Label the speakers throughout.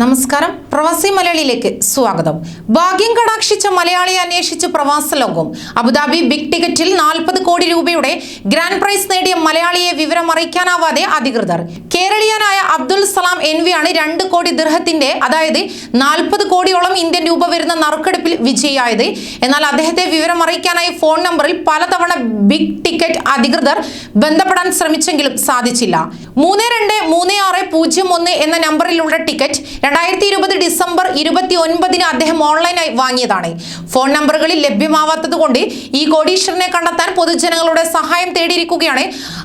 Speaker 1: നമസ്കാരം. പ്രവാസി മലയാളിയിലേക്ക് സ്വാഗതം. ഭാഗ്യം കടാക്ഷിച്ച മലയാളിയെ അന്വേഷിച്ച് പ്രവാസ ലോകം. അബുദാബി ബിഗ് ടിക്കറ്റിൽ നാൽപ്പത് കോടി രൂപയുടെ ഗ്രാൻഡ് പ്രൈസ് നേടിയ മലയാളിയെ വിവരം അറിയിക്കാനാവാതെ അധികൃതർ. കേരളീയനായ അബ്ദുൽ സലാം എൻ വി ആണ് രണ്ട് കോടി ദൃഹത്തിന്റെ അതായത് നാൽപ്പത് കോടിയോളം ഇന്ത്യൻ രൂപ വരുന്ന നറുക്കെടുപ്പിൽ വിജയിയായത്. എന്നാൽ അദ്ദേഹത്തെ വിവരം അറിയിക്കാനായി ഫോൺ നമ്പറിൽ പലതവണ ബിഗ് ടിക്കറ്റ് അധികൃതർ ബന്ധപ്പെടാൻ ശ്രമിച്ചെങ്കിലും സാധിച്ചില്ല. മൂന്ന് രണ്ട് മൂന്ന് ആറ് പൂജ്യം ഒന്ന് എന്ന നമ്പറിലുള്ള ടിക്കറ്റ് രണ്ടായിരത്തി ഇരുപത് ഡിസംബർ ഇരുപത്തി ഒൻപതിന് അദ്ദേഹം ഓൺലൈനായി വാങ്ങിയതാണ്. ഫോൺ നമ്പറുകളിൽ ലഭ്യമാവാത്തത് കൊണ്ട് ഈ കോടീശ്വരനെ കണ്ടെത്താൻ പൊതുജനങ്ങളുടെ സഹായം തേടിയിരിക്കുകയാണ്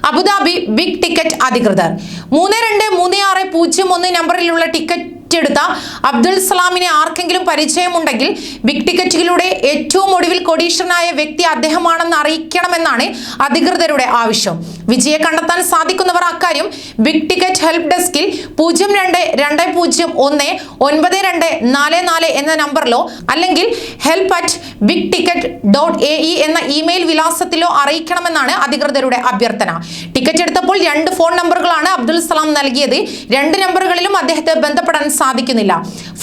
Speaker 1: അബുദാബി ബിഗ് ടിക്കറ്റ് അധികൃതർ. മൂന്ന് രണ്ട് മൂന്ന് ആറ് പൂജ്യം ഒന്ന് നമ്പറിലുള്ള ടിക്കറ്റ് എടുത്ത അബ്ദുൽ സലാമിനെ ആർക്കെങ്കിലും പരിചയമുണ്ടെങ്കിൽ ബിഗ് ടിക്കറ്റിലൂടെ ഏറ്റവും ഒടുവിൽ കോടീശ്വരനായ വ്യക്തി അദ്ദേഹമാണെന്ന് അറിയിക്കണമെന്നാണ് അധികൃതരുടെ ആവശ്യം. വിജയെ കണ്ടെത്താൻ സാധിക്കുന്നവർ അക്കാര്യം ബിഗ് ടിക്കറ്റ് ഹെൽപ്പ് ഡെസ്കിൽ പൂജ്യം രണ്ട് രണ്ട് പൂജ്യം ഒന്ന് ഒൻപത് രണ്ട് നാല് നാല് എന്ന നമ്പറിലോ അല്ലെങ്കിൽ help at big ticket dot A E എന്ന ഇമെയിൽ വിലാസത്തിലോ അറിയിക്കണമെന്നാണ് അധികൃതരുടെ അഭ്യർത്ഥന. ടിക്കറ്റ് എടുത്തപ്പോൾ രണ്ട് ഫോൺ നമ്പറുകളാണ് അബ്ദുൽ സലാം നൽകിയത്. രണ്ട് നമ്പറുകളിലും അദ്ദേഹത്തെ ബന്ധപ്പെടാൻ സാധിക്കുന്നില്ല.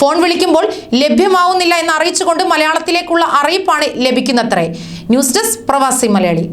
Speaker 1: ഫോൺ വിളിക്കുമ്പോൾ ലഭ്യമാവുന്നില്ല എന്ന് അറിയിച്ചുകൊണ്ട് മലയാളത്തിലേക്കുള്ള അറിയിപ്പാണ് ലഭിക്കുന്നത്രേ. ന്യൂസ് ഡെസ്ക് പ്രവാസി മലയാളി.